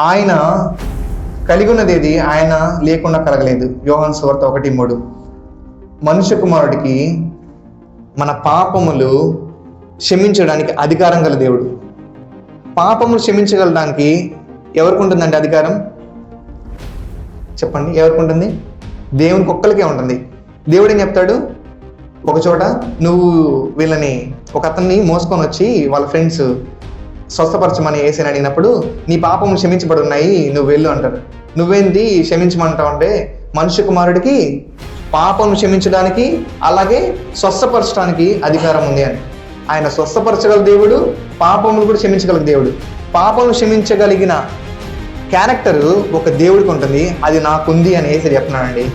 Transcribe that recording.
ఆయన కలిగి ఉన్నది ఏది ఆయన లేకుండా కలగలేదు. యోహన్ సువార్త ఒకటి మూడు. మనుష్య కుమారుడికి మన పాపములు క్షమించడానికి అధికారం గల దేవుడు. పాపములు క్షమించగలడానికి ఎవరికి ఉంటుందండి అధికారం? చెప్పండి ఎవరికి ఉంటుంది? దేవునికి ఒక్కరికే ఉంటుంది. దేవుడు ఏం చెప్తాడు? ఒక చోట నువ్వు వీళ్ళని ఒక అతన్ని మోసుకొని వచ్చి వాళ్ళ ఫ్రెండ్స్ స్వస్థపరచమని వేసి అడిగినప్పుడు నీ పాపం క్షమించబడి ఉన్నాయి నువ్వు వెళ్ళు అంటారు. నువ్వేంది క్షమించమంటావు అంటే మనుష్య కుమారుడికి పాపం క్షమించడానికి అలాగే స్వస్థపరచడానికి అధికారం ఉంది అని. ఆయన స్వస్థపరచగల దేవుడు పాపములు కూడా క్షమించగల దేవుడు. పాపం క్షమించగలిగిన క్యారెక్టర్ ఒక దేవుడికి ఉంటుంది అది నాకుంది అని వేసి చెప్తున్నానండి